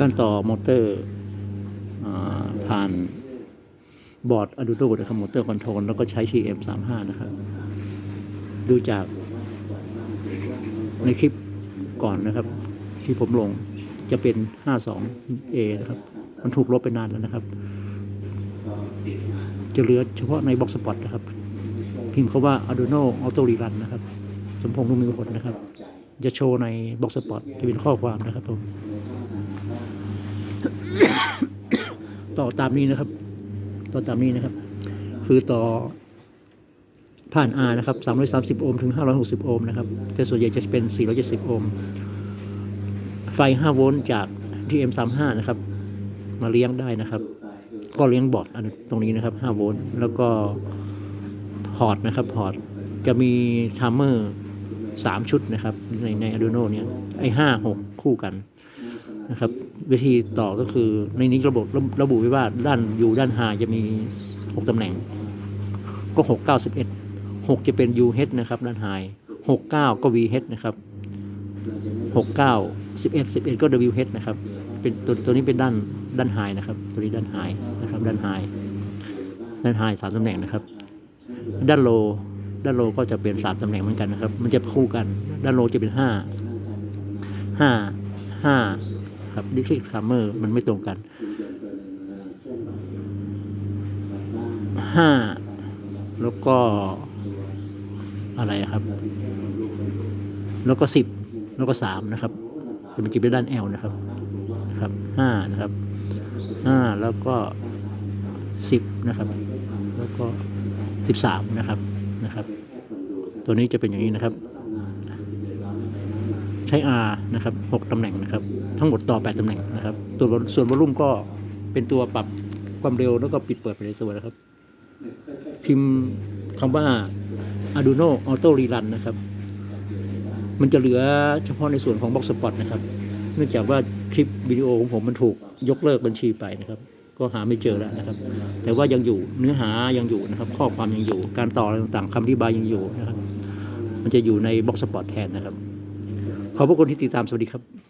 การต่อมอเตอร์ผ่านบอร์ด Arduino นะครับมอเตอร์คอนโทรลแล้วก็ใช้ TM35 นะครับ ดูจากในคลิปก่อนนะครับ ที่ผมลงจะเป็น 52A นะครับ มันถูกลบไปนานแล้วนะครับ จะเหลือเฉพาะใน Box Spot นะครับ พิมพ์คาว่า Arduino Auto Rerun นะครับ สมพงษ์นุ่มมีผลนะครับ จะโชว์ใน Box Spot จะเป็นข้อความนะครับผมต่อตามนี้นะครับ ต่อตามนี้นะครับ คือต่อผ่าน R นะครับ 330 โอห์มถึง 560 โอห์มนะครับ แต่ส่วนใหญ่จะเป็น 470 โอห์ม ไฟ 5 โวลต์จาก TM35 นะครับ มาเลี้ยงได้นะครับ ก็เลี้ยงบอร์ดอันตรงนี้นะครับ 5 โวลต์ แล้วก็พอร์ตนะครับ พอร์ต จะมีไทม์เมอร์ 3 ชุดนะครับในใน Arduino เนี่ยไอ้5 6คู่กันนะครับวิธีต่อก็คือในนี้ระบบระบุไว้ว่าด้านอยู่ด้านหาจะมี 6ตำแหน่ง ก็ 6 9 11 6 จะเป็น UH นะครับด้านหาย6 9 ก็ VH นะครับ6 9 11 11 ก็ WH นะครับเป็นตัวตัวนี้เป็นด้านด้านไฮนะครับ ตัวนี้ด้านไฮนะครับด้านไฮด้านไฮสามตำแหน่งนะครับ ด้านโล ด้านโลก็จะเป็นสามตำแหน่งเหมือนกันนะครับ มันจะคู่กัน ด้านโลจะเป็นห้าห้าห้าครับดิคิคัมเมอร์มันไม่ตรงกันห้าแล้วก็อะไรครับ แล้วก็สิบแล้วก็สามนะครับจะมันจะเป็นด้าน L นะครับนะครับห้านะครับห้าแล้วก็สิบนะครับ แล้วก็สิบสามนะครับ นะครับ ตัวนี้จะเป็นอย่างนี้นะครับ ใช้ R นะครับหกตำแหน่งนะครับ ทั้งหมดต่อแปดตำแหน่งนะครับ ตัวส่วนวอลลุ่มก็เป็นตัวปรับความเร็วแล้วก็ปิดเปิดไปในตัวนะครับ พิมพ์คำว่า Arduino Auto Rerun นะครับ มันจะเหลือเฉพาะในส่วนของ Box Spot นะครับ เนื่องจากว่าคลิปวิดีโอของผมมันถูกยกเลิกบัญชีไปนะครับ ก็หาไม่เจอแล้วนะครับ แต่ว่ายังอยู่เนื้อหายังอยู่นะครับ ข้อความยังอยู่ การต่ออะไรต่างๆคำอธิบายยังอยู่นะครับ มันจะอยู่ในบ็อกสปอร์ตแทนนะครับ ขอบพระคุณที่ติดตามสวัสดีครับ